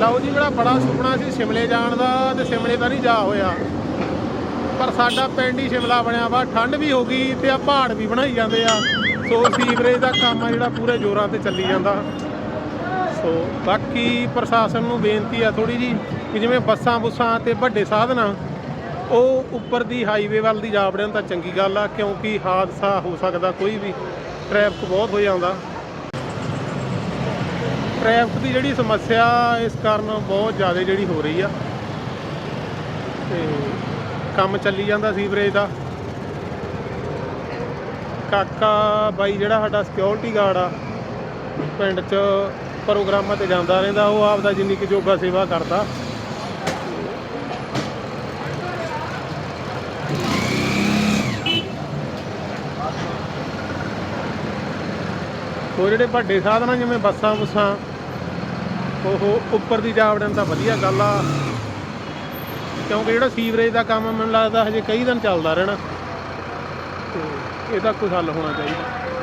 ਲਓ ਜੀ ਮੇਰਾ ਬੜਾ ਸੁਪਨਾ ਸੀ ਸ਼ਿਮਲੇ ਜਾਣ ਦਾ ਤੇ ਸ਼ਿਮਲੇ ਤਾਂ ਨਹੀਂ ਜਾ ਹੋਇਆ। ਪਰ ਸਾਡਾ ਪਿੰਡ ਹੀ ਸ਼ਿਮਲਾ ਬਣਿਆ ਵਾ, ਠੰਡ ਵੀ ਹੋ ਗਈ ਤੇ ਆ ਪਹਾੜ ਵੀ ਬਣਾਈ ਜਾਂਦੇ ਆ। ਸੋ ਸੀਵਰੇਜ ਦਾ ਕੰਮ ਆ ਜਿਹੜਾ ਪੂਰੇ ਜ਼ੋਰਾਂ ਤੇ ਚੱਲੀ ਜਾਂਦਾ। ਸੋ ਬਾਕੀ ਪ੍ਰਸ਼ਾਸਨ ਨੂੰ ਬੇਨਤੀ ਆ ਥੋੜੀ ਜੀ ਕਿ ਜਿਵੇਂ ਬੱਸਾਂ ਬੁੱਸਾਂ ਤੇ ਵੱਡੇ ਸਾਧਨ ਆ, ਉਹ ਉੱਪਰ ਦੀ ਹਾਈਵੇ ਵੱਲ ਦੀ ਜਾ ਵੜਨ ਤਾਂ ਚੰਗੀ ਗੱਲ ਆ, ਕਿਉਂਕਿ ਹਾਦਸਾ ਹੋ ਸਕਦਾ ਕੋਈ ਵੀ ਟ੍ਰੈਫਿਕ ਬਹੁਤ ਹੋ ਜਾਂਦਾ। ਟ੍ਰੈਫਿਕ ਦੀ ਜਿਹੜੀ ਸਮੱਸਿਆ ਇਸ ਕਾਰਨ ਬਹੁਤ ਜ਼ਿਆਦਾ ਜਿਹੜੀ ਹੋ ਰਹੀ ਆ। ਤੇ ਕੰਮ ਚੱਲੀ ਜਾਂਦਾ ਸੀਵਰੇਜ ਦਾ। ਕਾਕਾ ਬਾਈ ਜਿਹੜਾ ਸਾਡਾ ਸਿਕਿਉਰਿਟੀ ਗਾਰਡ ਆ, ਪਿੰਡ 'ਚ ਪ੍ਰੋਗਰਾਮਾਂ ਤੇ ਜਾਂਦਾ ਰਹਿੰਦਾ, ਉਹ ਆਪਦਾ ਜਿੰਨੀ ਕੁ ਜੋਗਾ ਸੇਵਾ ਕਰਦਾ। ਉਹ ਜਿਹੜੇ ਵੱਡੇ ਸਾਧਨ ਆ ਜਿਵੇਂ ਬੱਸਾਂ ਬੁੱਸਾਂ ਉਹ ਉੱਪਰ ਦੀ ਜਾ ਵੜਨ ਤਾਂ ਵਧੀਆ ਗੱਲ ਆ। ਕਿਉਂਕਿ ਜਿਹੜਾ ਸੀਵਰੇਜ ਦਾ ਕੰਮ ਆ, ਮੈਨੂੰ ਲੱਗਦਾ ਹਜੇ ਕਈ ਦਿਨ ਚੱਲਦਾ ਰਹਿਣਾ। ਤੇ ਇਹਦਾ ਕੋਈ ਹੱਲ ਹੋਣਾ ਚਾਹੀਦਾ।